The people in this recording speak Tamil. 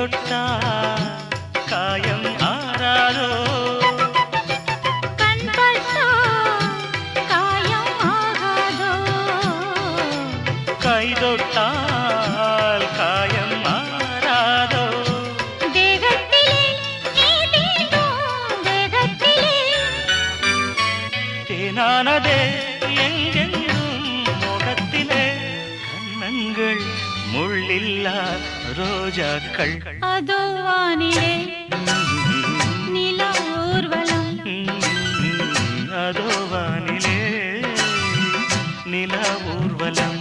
தொட்டா காயம் ஆறாரோ கை தொட்டால் காயம் மாறாதோ தேனானதே எங்கெங்கும் முகத்திலே கண்ணங்கள் ಮುಳ್ಳಿಲ್ಲ ರೋಜಾಕ್கள் ಅದೋ ವಾನಿಲೆ ನೀಲ ಊರ್ವಲ ಅದೋ ವಾನಿಲೆ ನೀಲ ಊರ್ವಲಂ